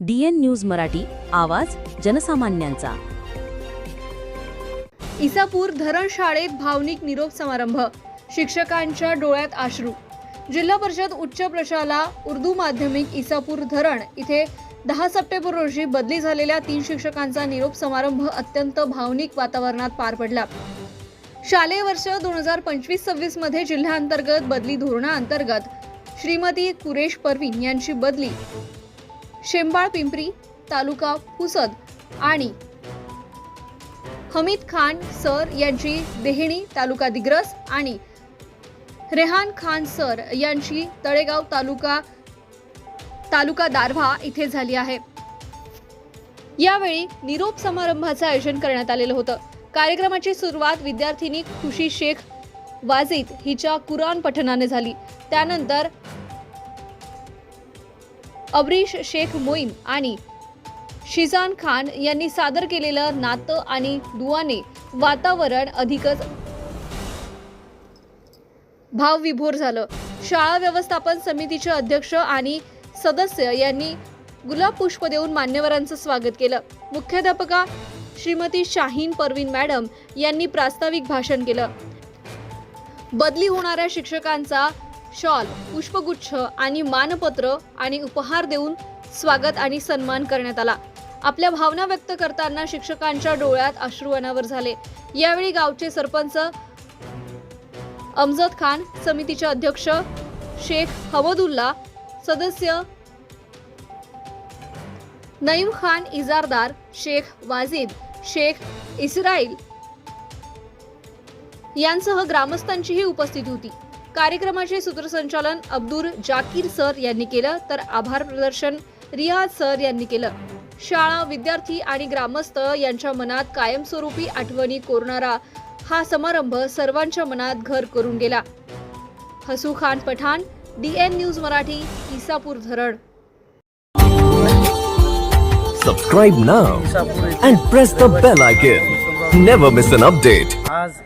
DN news Marathi आवाज जनसामान्यांचा. इसापूर धरण शाळेत भावनिक निरोप समारंभ. शिक्षकांच्या डोळ्यात आश्रू जिल्हा परिषद उच्च प्रशाला उर्दू माध्यमिक इसापूर धरण इथे दहा सप्टेंबर रोजी बदली झालेल्या तीन शिक्षकांचा निरोप समारंभ अत्यंत भावनिक वातावरणात पार पडला. शालेय वर्ष दोन हजार पंचवीस सव्वीसमध्ये जिल्ह्याअंतर्गत बदली धोरणाअंतर्गत श्रीमती कुरेश परवीन यांची बदली. शेंबाळ पिंपरी तालुका पुसद आणि हमीद खान सर यांची देहणी तालुका दिग्रस आणि रेहान खान सर यांची तळेगाव तालुका तालुका दारव्हा इथे झाली आहे. यावेळी निरोप समारंभाचं आयोजन करण्यात आलेलं होतं. कार्यक्रमाची सुरुवात विद्यार्थिनी खुशी शेख वाजिद हिच्या कुराण पठणाने झाली. त्यानंतर अबरीश शेख मोईन आणि शिजान खान यांनी सादर केलेलं नातं आणि दुआने वातावरण अधिकच भावविभोर झालं. शाळा व्यवस्थापन समितीचे अध्यक्ष आणि सदस्य यांनी गुलाब पुष्प देऊन मान्यवरांचं स्वागत केलं. मुख्याध्यापका श्रीमती शाहीन परवीन मॅडम यांनी प्रास्ताविक भाषण केलं. बदली होणाऱ्या शिक्षकांचा शॉल पुष्पगुच्छ आणि मानपत्र आणि उपहार देऊन स्वागत आणि सन्मान करण्यात आला. आपल्या भावना व्यक्त करताना शिक्षकांच्या डोळ्यात अश्रू अनावर झाले. यावेळी गावचे सरपंच अमजद खान समितीचे अध्यक्ष शेख हमदुल्ला सदस्य नईम खान इजारदार शेख वाजिद शेख इस्राईल यांसह ग्रामस्थांचीही उपस्थिती होती. कार्यक्रमाचे सूत्रसंचालन अब्दुल जाकीर सर यांनी केलं तर आभार प्रदर्शन रियाज सर यांनी केलं शाळा विद्यार्थी आणि ग्रामस्थ यांच्या मनात कायमस्वरूपी आठवणी कोरणारा हा समारंभ सर्वांच्या मनात घर करून गेला हसू खान पठाण डीएन न्यूज मराठी इसापूर धरण Subscribe now and press the bell icon. Never miss an update. आज